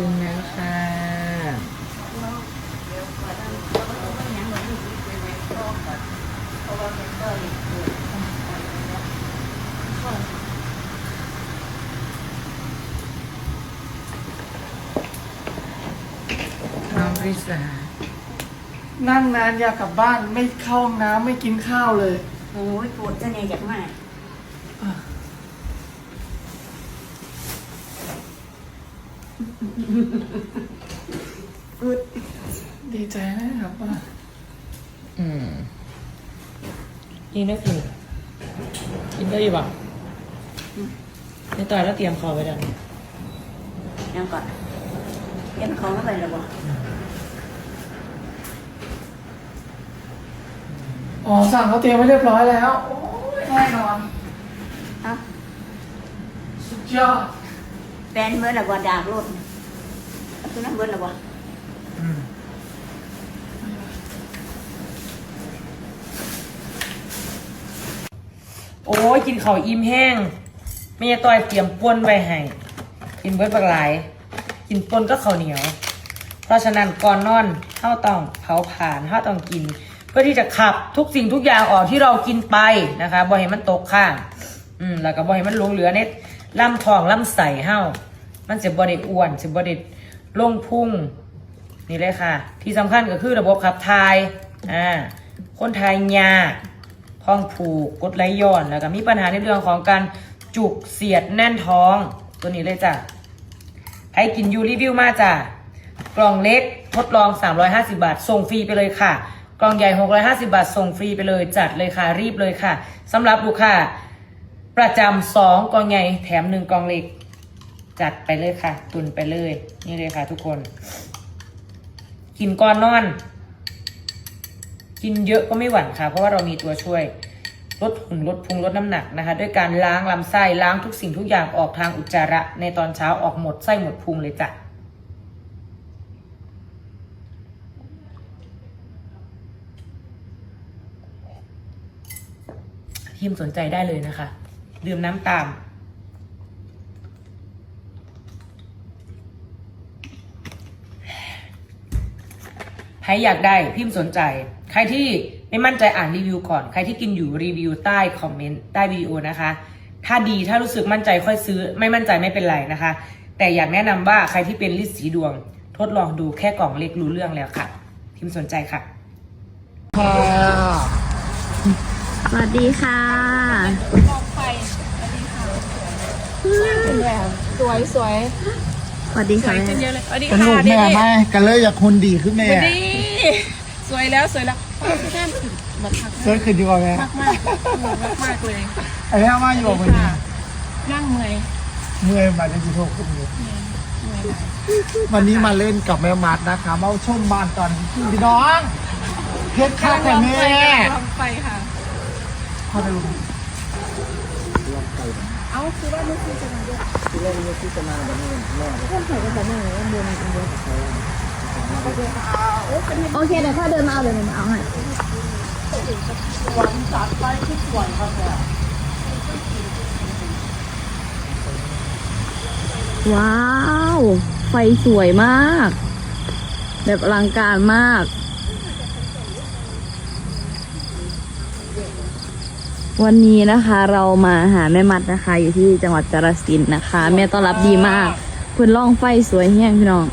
ถึงแล้วค่ะน้องริสานั่งนานอยากกลับบ้านไม่เข้าห้องน้ำไม่กินข้าวเลย โอ้ยปวดจะเนี่ยจากมา ดีใจนะครับว่าอืมกินได้กินกินได้อยู่ปะในตอนแล้วเตรียมคอไว้ดันยังก่อนเตรียมของมาไปแล้วบ่อ๋อสั่งเขาเตรียมไว้เรียบร้อยแล้วโอ้ยแน่นอนเอ้าสุดยอดแฟนเมื่อแล้วบ่ดากรถเอา ตัวนั้นเมื่อแล้วบ่อืมโอ้ยกินข้าวอิ่มแห้งไม่ยายต้อยเตรียมป่นไว้ให้กินเบิดบักหลาย กินป่นก็ข้าวเหนียว เพราะฉะนั้นก่อนนอนเท่าต้องเผาผ่านเท่าต้องกิน เพื่อที่จะขับทุกสิ่งทุกอย่างออกที่เรากินไปนะคะบ่ให้มันตกข้างอืมแล้วก็บ่ให้มันหลงเหลือเน็ตล่ำทองล่ำใส่เฮ้ามันจะบ่ได้อ้วนจะบ่ได้ ลงพุงนี่เลยค่ะ ที่สำคัญก็คือระบบขับถ่ายอ่าคนไทยยากท้องผูกกดไหลย้อนแล้วก็มีปัญหาในเรื่องของการจุกเสียดแน่นท้องตัวนี้เลยจ้ะให้กินยูรีวิวมาจ้ะกล่องเล็กทดลอง 350 บาท ส่งฟรีไปเลยค่ะ กล่องใหญ่ 650 บาท ส่งฟรีไปเลย จัดเลยค่ะ รีบเลยค่ะสำหรับลูกค้าประจำสองกล่องใหญ่แถมหนึ่งกล่องเล็ก จัดไปเลยค่ะ ตุนไปเลย นี่เลยค่ะทุกคน กินก่อนนอน กินเยอะก็ไม่หวั่นค่ะ เพราะว่าเรามีตัวช่วยลดหุ่นลดพุงลดน้ำหนักนะคะ ด้วยการล้างลำไส้ล้างทุกสิ่งทุกอย่างออกทางอุจจาระในตอนเช้าออกหมดไส้หมดพุงเลยจ้ะทีมสนใจได้เลยนะคะ ดื่มน้ำตาม รอยากได้พิมพ์สนใจ ใครที่ไม่มั่นใจอ่านรีวิวก่อน ใครที่กินอยู่รีวิวใต้คอมเมนต์ใต้วิดีโอนะคะ ถ้าดีถ้ารู้สึกมั่นใจค่อยซื้อ ไม่มั่นใจไม่เป็นไรนะคะ แต่อยากแนะนำว่าใครที่เป็นลิสีดวง ทดลองดูแค่กล่องเล็กรู้เรื่องแล้วค่ะ พิมพ์สนใจค่ะค่ะสวัสดีค่ะสวยสวย สวัสดีสค่ะวยขึ้นเยอะเลยสวัสดีเป็นค่ะลูกแม่ไหมกันเลยอยากคนดีขึ้นแม่ สวัสดีสวยแล้วสวยแล้วโอ้พี่แก้มถึงบัดทักสวยขึ้นดีกว่าแม่มากมากมากมากเลยไอ้แม่ว่าอยู่วันนี้นั่งเมื่อยเมื่อยมาจะจิโทษขึ้นอยู่เมื่อยวันนี้มาเล่นกับแม่มัดนะคะมาชมบ้านตอนพี่น้องเพชรค่าแต่แม่ลองไปค่ะ เข้าไปดูเอาคือว่าลูกคือจะมาด้วย โอเคเดี๋ยวถ้าเดินมาเอาเดี๋ยวหนูมาเอาให้วันจัดไปทุกวันครับแม่ว้าว ไฟสวยมาก แบบอลังการมาก วันนี้นะคะเรามาหาแม่มัดนะคะ อยู่ที่จังหวัดกาฬสินธุ์นะคะ แม่ต้อนรับดีมากเพื่นล่องไฟสวยแห้งพี่น้อง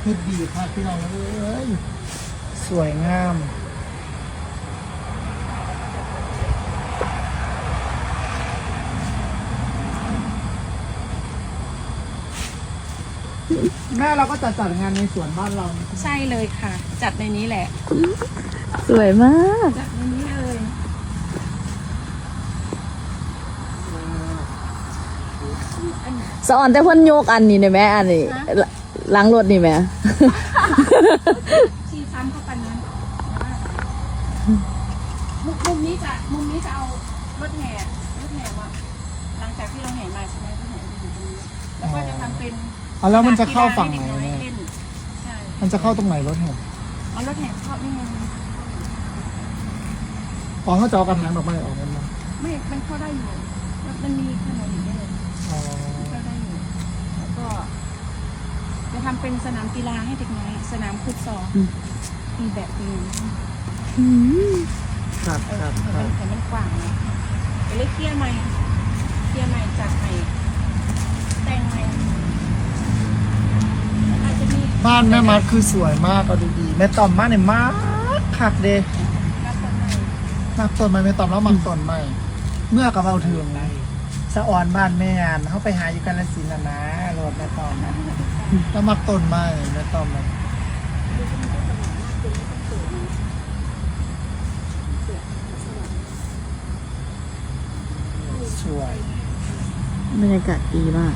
เพชรดีค่ะพี่น้องเอ้ยสวยงาม แม่เราก็จะจัดงานในสวนบ้านเรานะใช่เลยค่ะ จัดในนี้แหละ สวยมาก จัดในนี้เลย สอนแต่เพิ่นโยกอันนี้ได้ไหมอันนี้ล้างรถนี่ไหม ชีซ้ำเข้าไปนั้นมุมมุมนี้จะมุมนี้จะเอารถแห่รถแห่ว่าหลังจากที่เราแห่มาใช่ไหมรถแห่จะอยู่ตรงนี้แล้วก็จะทำ เป็นเอาแล้วมันจะเข้าฝั่งไหนให้แม่เด็กน้อยเล่นใช่มันมันจะเข้าตรงไหนรถแห่เอารถแห่เข้านี่ไงอ๋อเขาจะเอากระถางดอกไม้ออกกันมาไม่มันเข้าได้อยู่แล้วมันมีถนนอยู่ด้วย อ๋อเข้าได้อยู่แล้วก็จะทำเป็นสนามกีฬาให้เด็กน้อยสนามฟุตซอลอีกแบบหนึงครับเออครับเห็นคมัรับนเห็นมันกว้างนะไปเลยเคลียร์ใหม่เคลียร์ใหม่จัดใหม่แต่งใหม่อาจจะมี บ้านแม่มัดคือสวยมากเอาดีๆแม่ต่อมมากเนี่ยมากคักเดรับต้นใหม่มักต้นไม้แม่ต่อมแล้วมักต้นไม้เมื่อกับเอาเถืองสะออนบ้านแม่อันเขาไปหาอยู่กันละสินนะนะรถแม่ต่อมนะแล้วมักต้นไม้แม่ต่อมนะสวยบรรยากาศดีมาก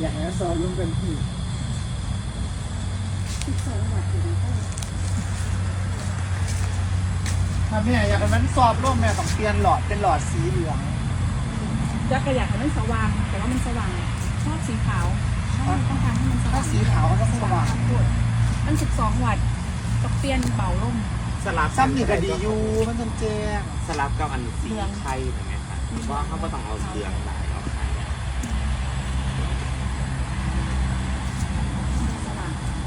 อยากให้ซอยยุ่งเป็นที่ถ้าแม่อยากให้มันสอบร่วมแม่ต้องเปลี่ยนหลอดเป็นหลอดสีเหลืองจะกระอยากให้มันสว่าง แต่ว่ามันสว่างชอบสีขาวต้องการให้มันสถ้าว่างสีขาวก็ต้องสว่างมันสิบสองวัตต์ต้องเปลี่ยนเบาลงสลับซ้ำนี่ก็ดีอยู่มันจังแจ้งสลับกับอันสีไข่ถูกไหมคะเพราะว่าเขาก็ต้องเอาเหลืองหลายเอาไข่ ส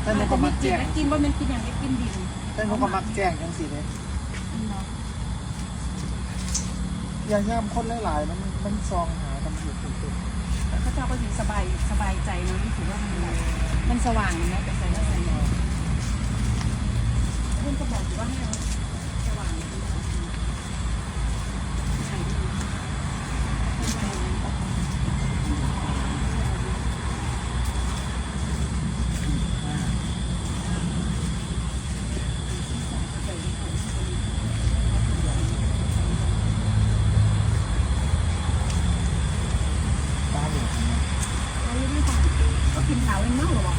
ว่างแต่หนูก็มักกินแจ้งแล้วกินว่ามันกินอย่างไม่กินดินแต่หนูก็มักแจ้งจังสีเลยอย่าย่ำคนหลายๆมันมันซองหาตำรวจตุ่มพระเจ้าก็ถึงสบายสบายใจนะรู้สึกว่ามันแบบมันสว่างนะแต่ใส่แล้วใส่แล้วเพื่อนก็บอกอยู่ว่าให้เราสว่างใช่ดี ๆบ้านอยู่ เขาไม่ได้ฟังก็กินขาวเองมากหรอวะ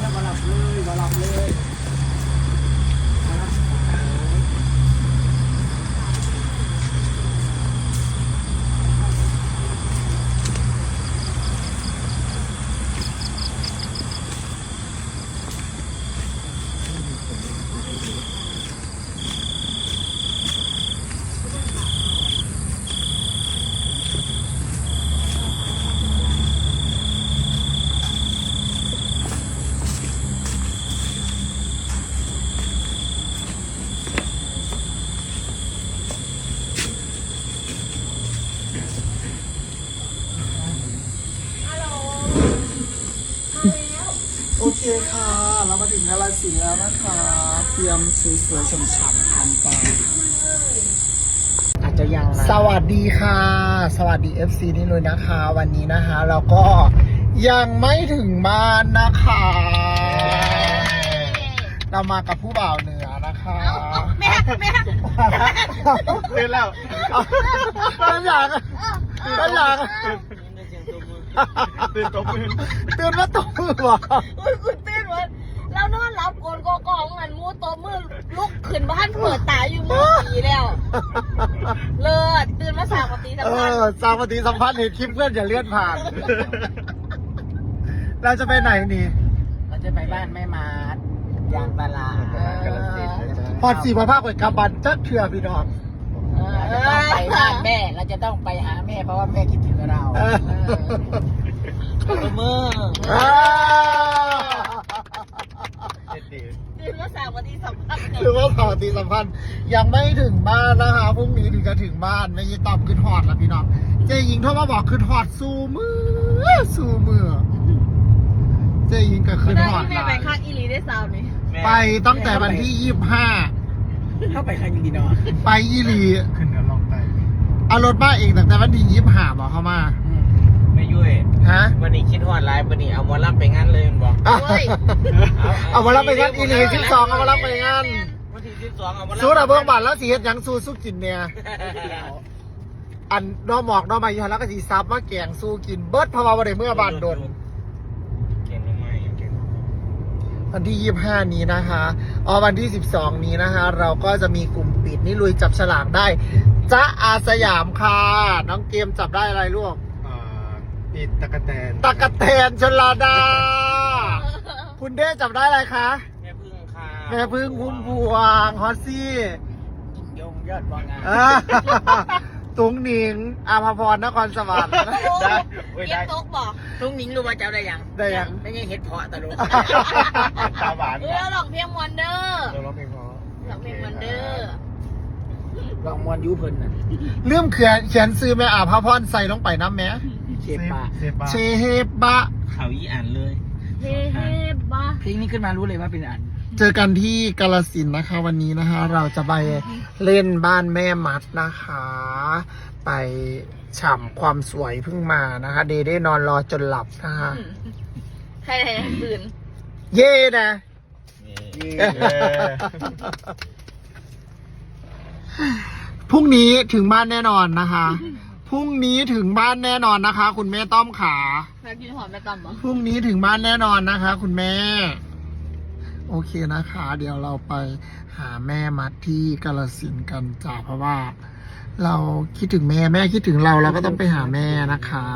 แล้วมาหลับเลยมาหลับเลย โอเคค่ะ เรามาถึง กาลสินธุ์แล้วนะคะเตรียมสวยๆฉ่ำๆทำไปอาจจะยังสวัสดีค่ะ สวัสดี FC นี่เลยนะคะ วันนี้นะคะ เราก็ยังไม่ถึงบ้านนะคะ เรามากับผู้บ่าวเหนือนะคะแม่แม่เล่นแล้วก็อยากก็อยากตื่นตบมือตื่นมาตบมือวะอุ้ยคุณตื่น วันเรานอนหลับกนกอกองหันมูโตวมือลุกขึ้นบ้านเปิดตาอยู่มือผีแล้ว เลิศตื่นมาสามปฏิสัมเอพันธ์อสามปฏิสัมพันธ์เห็นคลิปเพื่อนอย่าเลื่อนผ่าน เราจะไปไหนนี่เราจะไปบ้านแม่มาดยางตลาดพอดสีมาภาคไปกลับบันจักเถื่อพี่น้องเราจะต้องไปบ้านแม่ เราจะต้องไปหาแม่เพราะว่าแม่คิดถึงเราเออเออมืออ่าตื่นมาสามปฏิสัมพันธ์หรือว่าปฏิสัมพันธ์ยังไม่ถึงบ้านนะคะพรุ่งนี้ถึงจะถึงบ้านไม่ยี่ตอบขึ้นหอดแล้วพี่น้องเจหญิงโทรมาบอกขึ้นหอดสู้มือสู้มือเจหญิงก็ขึ้นได้หอดที่แม่หลาไปยข้างอีหลีได้สาวนี่ไปตั้งแต่วันที่ยี่สิบห้าเข้าไปใครยินดีเนาะไปยี่หลี ขึ้นเดี๋ยวลองไปเอารถมาเองตั้งแต่วันที่ยี่สิบห้าบอกเขามา ไม่ยุ่ยฮะวันนี้คิดฮอดไลฟ์วันนี้เอาหมอลำไปงานเลยมันบอกเอามารับไปงานอีหลีสิบสองเอามารับไปงานวันที่สิบสองเอาหมอลำสู้ระเบิงบาทแล้วสีเฮ็ดหยังสู้สู้กินเนี่ย อันนอหมอกนอมาอยู่หันแล้วก็สีซับมาแกงสู้กินเบิร์ดเพราะว่าวันใดเมื่อบานโดน เก่งไหมเก่งวันที่ยี่ห้านี้นะคะอ๋อวันที่สิบสองนี้นะคะ เราก็จะมีกลุ่มปิดนี่ลุยจับฉลากได้จ๊ะอาสยามค่ะ น้องเกมจับได้อะไรลูก เอ่อปีตะกะแตนตะกะแตนชลาดา คุณเด้จำได้อะไรคะ แม่พึ่งค่ะแม่พึ่งพุ่มพวงฮอสซี่ยงยอดวางงานอ่าตุงหนิงอาภพรนครสวรรค์ได้เว้ยเก็ได้บตกบอกลุงหนิงรู้ว่าเจ้าได้ยัง ได้ยังได้ยังเห็ดเพาะตะลุงตาหวานเออลองเพลงวันเดอร์เราร้องเพลงเพราะลองเพลงวันเดอร์ลองมวนอยูเพิ่นน่ะเริ่มเขียนเขียนซื้อแม่อาภพรใส่ลงไปน้ำแม่ เชฟปะเซฟบ้าเชเฮบะ เขาอีอ่านเลย เฮ้เฮ้บ้าเพลงนี้ขึ้นมารู้เลยว่าเป็นอัน เจอกันที่กาลสินธุ์นะคะ วันนี้นะคะ เราจะไปเล่นบ้านแม่มัดนะคะ ไปฉ่ำความสวยเพิ่งมานะคะ เดได้นอนรอจนหลับนะคะ ใครใครตื่นเย่นะ พรุ่งนี้ถึงบ้านแน่นอนนะคะ พรุ่งนี้ถึงบ้านแน่นอนนะคะ คุณแม่ต้อมขา แม่กินหอมแม่ตำเหรอพรุ่งนี้ถึงบ้านแน่นอนนะคะ คุณแม่ โอเคนะคะ เดี๋ยวเราไปหาแม่มัดที่กาลสินธุ์กันจ้าเพราะว่า เราคิดถึงแม่แม่คิดถึงเราเราก็ต้องไปหาแม่นะคะ